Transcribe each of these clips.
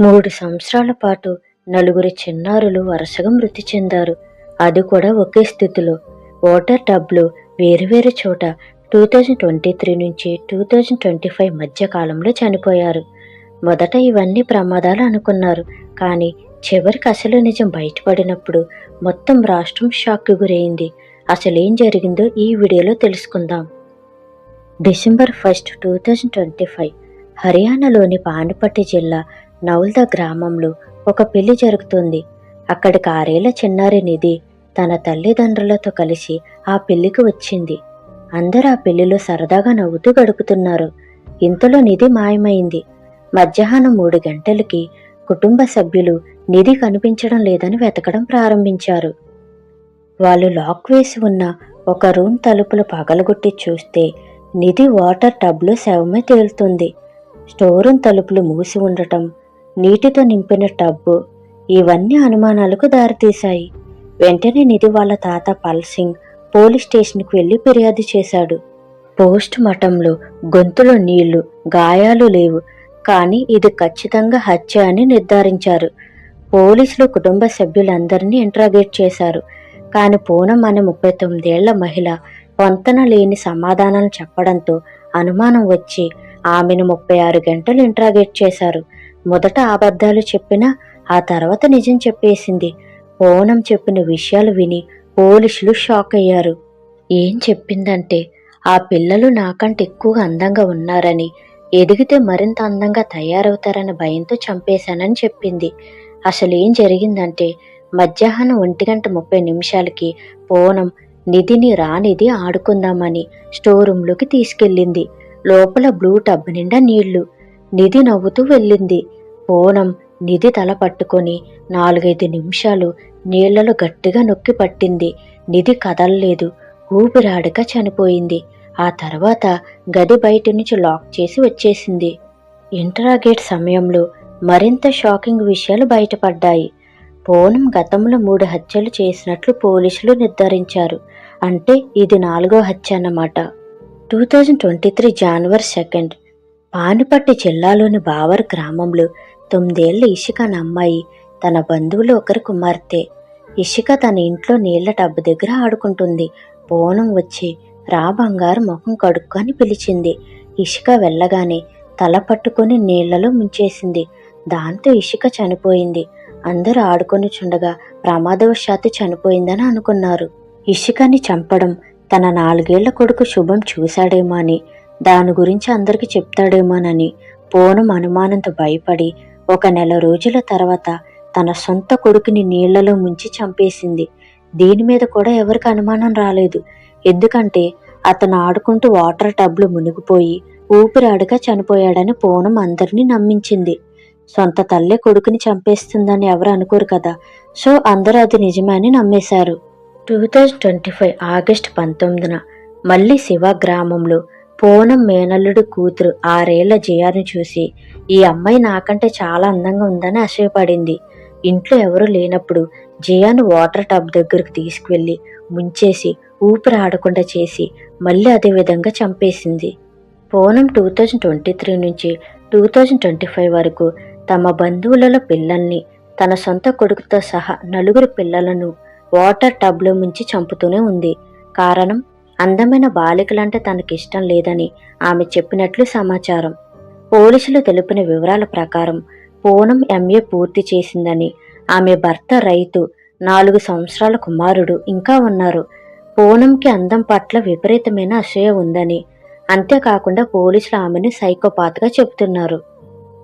మూడు సంవత్సరాల పాటు నలుగురు చిన్నారులు వరుసగా మృతి చెందారు. అది కూడా ఒకే స్థితిలో. వాటర్ టబ్లు వేరువేరు చోట టూ థౌజండ్ ట్వంటీ త్రీ నుంచి టూ థౌజండ్ ట్వంటీ ఫైవ్ మధ్య కాలంలో చనిపోయారు. మొదట ఇవన్నీ ప్రమాదాలు అనుకున్నారు. కానీ చివరికి అసలు నిజం బయటపడినప్పుడు మొత్తం రాష్ట్రం షాక్కి గురైంది. అసలేం జరిగిందో ఈ వీడియోలో తెలుసుకుందాం. December first two thousand twenty five హర్యానాలోని పానుపట్టి జిల్లా నౌల్ద గ్రామంలో ఒక పెళ్ళి జరుగుతుంది. అక్కడికి ఆరేళ్ళ చిన్నారి నిధి తన తల్లిదండ్రులతో కలిసి ఆ పెళ్ళికి వచ్చింది. అందరూ ఆ పెళ్ళిలో సరదాగా నవ్వుతూ గడుపుతున్నారు. ఇంతలో నిధి మాయమైంది. మధ్యాహ్నం మూడు గంటలకి కుటుంబ సభ్యులు నిధి కనిపించడం లేదని వెతకడం ప్రారంభించారు. వాళ్ళు లాక్ వేసి ఉన్న ఒక రూమ్ తలుపులు పగలగొట్టి చూస్తే నిధి వాటర్ టబ్లో శవమే తేలుతుంది. స్టోర్ రూమ్ తలుపులు మూసి ఉండటం నీటితో నింపిన టబ్బు ఇవన్నీ అనుమానాలకు దారితీశాయి. వెంటనే నిధి వాళ్ళ తాత పల్సింగ్ పోలీస్ స్టేషన్కి వెళ్ళి ఫిర్యాదు చేశాడు. పోస్ట్ మఠంలో గొంతులో నీళ్ళు గాయాలు లేవు. కానీ ఇది ఖచ్చితంగా హత్య అని నిర్ధారించారు. పోలీసులు కుటుంబ సభ్యులందరినీ ఇంట్రాగేట్ చేశారు. కానీ పూనం అనే ముప్పై తొమ్మిదేళ్ళ మహిళ పొంతన లేని సమాధానాలు చెప్పడంతో అనుమానం వచ్చి ఆమెను ముప్పై ఆరు గంటలు ఇంట్రాగేట్ చేశారు. మొదట అబద్ధాలు చెప్పినా ఆ తర్వాత నిజం చెప్పేసింది. పూనం చెప్పిన విషయాలు విని పోలీసులు షాక్ అయ్యారు. ఏం చెప్పిందంటే ఆ పిల్లలు నాకంటే ఎక్కువగా అందంగా ఉన్నారని ఎదిగితే మరింత అందంగా తయారవుతారన్న భయంతో చంపేశానని చెప్పింది. అసలు ఏం జరిగిందంటే మధ్యాహ్నం ఒంటి గంట ముప్పై నిమిషాలకి పూనం నిధిని రానిది ఆడుకుందామని స్టోర్ రూమ్లోకి తీసుకెళ్ళింది. లోపల బ్లూ టబ్ నిండా నీళ్ళు. నిధి నవ్వుతూ వెళ్ళింది. పూనం నిధి తల పట్టుకొని నాలుగైదు నిమిషాలు నీళ్ళలో గట్టిగా నొక్కి పట్టింది. నిధి కదలలేదు. ఊపిరాడక చనిపోయింది. ఆ తర్వాత గది బయట నుంచి లాక్ చేసి వచ్చేసింది. ఇంటరాగేట్ సమయంలో మరింత షాకింగ్ విషయాలు బయటపడ్డాయి. పూనం గతంలో మూడు హత్యలు చేసినట్లు పోలీసులు నిర్ధారించారు. అంటే ఇది నాలుగో హత్య అన్నమాట. Two thousand twenty three January second Panupatti జిల్లాలోని బావర్ గ్రామంలో తొమ్మిదేళ్ళ ఇషిక అనే అమ్మాయి. తన బంధువులు ఒకరి కుమార్తె. ఇషిక తన ఇంట్లో నీళ్ళ టబ్బు దగ్గర ఆడుకుంటుంది. బోనం వచ్చి రా బంగారు ముఖం కడుక్కొని పిలిచింది. ఇషిక వెళ్ళగానే తల పట్టుకొని నీళ్ళలో ముంచేసింది. దాంతో ఇషిక చనిపోయింది. అందరూ ఆడుకొని చుండగా ప్రమాదవశాత్తు చనిపోయిందని అనుకున్నారు. ఇషికని చంపడం తన నాలుగేళ్ళ కొడుకు శుభం చూశాడేమో అని దాని గురించి అందరికి చెప్తాడేమోనని పోనం అనుమానంతో భయపడి ఒక నెల రోజుల తర్వాత తన సొంత కొడుకుని నీళ్ళలో ముంచి చంపేసింది. దీని మీద కూడా ఎవరికి అనుమానం రాలేదు. ఎందుకంటే అతను ఆడుకుంటూ వాటర్ టబ్లు మునిగిపోయి ఊపిరాడుగా చనిపోయాడని పూనం అందరినీ నమ్మించింది. సొంత తల్లే కొడుకుని చంపేస్తుందని ఎవరు అనుకోరు కదా? సో అందరూ అది నిజమే అని నమ్మేశారు. Two thousand twenty five August పంతొమ్మిదిన మళ్ళీ శివ గ్రామంలో పూనం మేనల్లుడు కూతురు ఆరేళ్ళ జయాను చూసి ఈ అమ్మాయి నాకంటే చాలా అందంగా ఉందని ఆశయపడింది. ఇంట్లో ఎవరూ లేనప్పుడు జియాను వాటర్ టబ్ దగ్గరకు తీసుకువెళ్ళి ముంచేసి ఊపిరి ఆడకుండా చేసి మళ్ళీ అదే విధంగా చంపేసింది. Poonam two thousand twenty three నుంచి టూ థౌజండ్ ట్వంటీ ఫైవ్ వరకు తమ బంధువులలో పిల్లల్ని తన సొంత కొడుకుతో సహా నలుగురు పిల్లలను వాటర్ టబ్లో ముంచి చంపుతూనే ఉంది. కారణం అందమైన బాలికలంటే తనకిష్టం లేదని ఆమె చెప్పినట్లు సమాచారం. పోలీసులు తెలిపిన వివరాల ప్రకారం పూనం ఎంఏ పూర్తి చేసిందని ఆమె భర్త రైతు నాలుగు సంవత్సరాల కుమారుడు ఇంకా ఉన్నారు. పూనంకి అందం పట్ల విపరీతమైన అసూయ ఉందని అంతేకాకుండా పోలీసులు ఆమెను సైకోపాత్గా చెబుతున్నారు.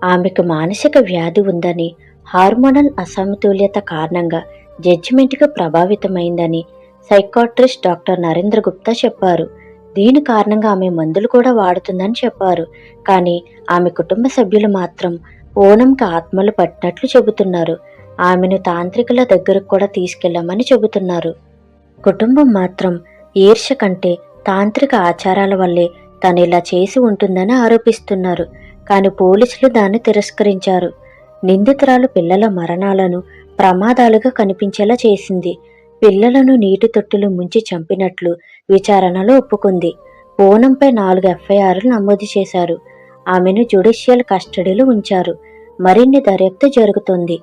ఆమెకు మానసిక వ్యాధి ఉందని హార్మోనల్ అసమతుల్యత కారణంగా జడ్జిమెంట్కి ప్రభావితమైందని సైకాట్రిస్ట్ డాక్టర్ నరేంద్ర గుప్తా చెప్పారు. దీని కారణంగా ఆమె మందులు కూడా వాడుతుందని చెప్పారు. కానీ ఆమె కుటుంబ సభ్యులు మాత్రం ఓనంకి ఆత్మలు పట్టినట్లు చెబుతున్నారు. ఆమెను తాంత్రికుల దగ్గరకు కూడా తీసుకెళ్ళమని చెబుతున్నారు. కుటుంబం మాత్రం ఈర్ష కంటే తాంత్రిక ఆచారాల వల్లే తను ఇలా చేసి ఉంటుందని ఆరోపిస్తున్నారు. కానీ పోలీసులు దాన్ని తిరస్కరించారు. నిందితురాలు పిల్లల మరణాలను ప్రమాదాలుగా కనిపించేలా చేసింది. పిల్లలను నీటి తొట్టులు ముంచి చంపినట్లు విచారణలో ఒప్పుకుంది. పూనంపై నాలుగు ఎఫ్ఐఆర్లు నమోదు చేశారు. ఆమెను జ్యుడిషియల్ కస్టడీలో ఉంచారు. మరిన్ని దర్యాప్తు జరుగుతుంది.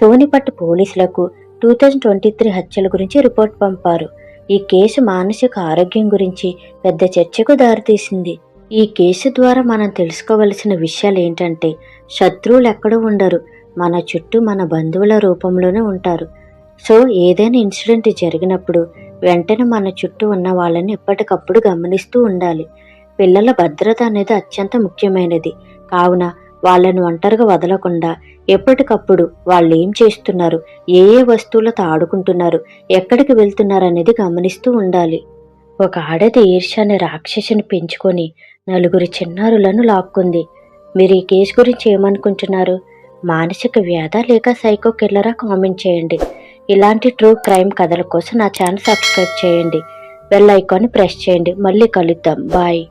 సోనిపట్టు పోలీసులకు టూ థౌజండ్ ట్వంటీ త్రీ హత్యల గురించి రిపోర్ట్ పంపారు. ఈ కేసు మానసిక ఆరోగ్యం గురించి పెద్ద చర్చకు దారితీసింది. ఈ కేసు ద్వారా మనం తెలుసుకోవలసిన విషయాలు ఏంటంటే శత్రువులు ఎక్కడ ఉండరు. మన చుట్టూ మన బంధువుల రూపంలోనే ఉంటారు. సో ఏదైనా ఇన్సిడెంట్ జరిగినప్పుడు వెంటనే మన చుట్టూ ఉన్న వాళ్ళని ఎప్పటికప్పుడు గమనిస్తూ ఉండాలి. పిల్లల భద్రత అనేది అత్యంత ముఖ్యమైనది. కావున వాళ్ళను ఒంటరిగా వదలకుండా ఎప్పటికప్పుడు వాళ్ళు ఏం చేస్తున్నారు? ఏ ఏ వస్తువులతో ఆడుకుంటున్నారు? ఎక్కడికి వెళ్తున్నారు అనేది గమనిస్తూ ఉండాలి. ఒక ఆడది ఈర్ష్య అనే రాక్షసిని పెంచుకొని నలుగురు చిన్నారులను లాక్కుంది. మీరు ఈ కేసు గురించి ఏమనుకుంటున్నారు? మానసిక వ్యాధ లేక సైకో కిల్లరా కామెంట్ చేయండి. ఇలాంటి ట్రూ క్రైమ్ కథల కోసం నా ఛానల్ సబ్స్క్రైబ్ చేయండి. బెల్ ఐకాన్ని ప్రెస్ చేయండి. మళ్ళీ కలుద్దాం. బాయ్.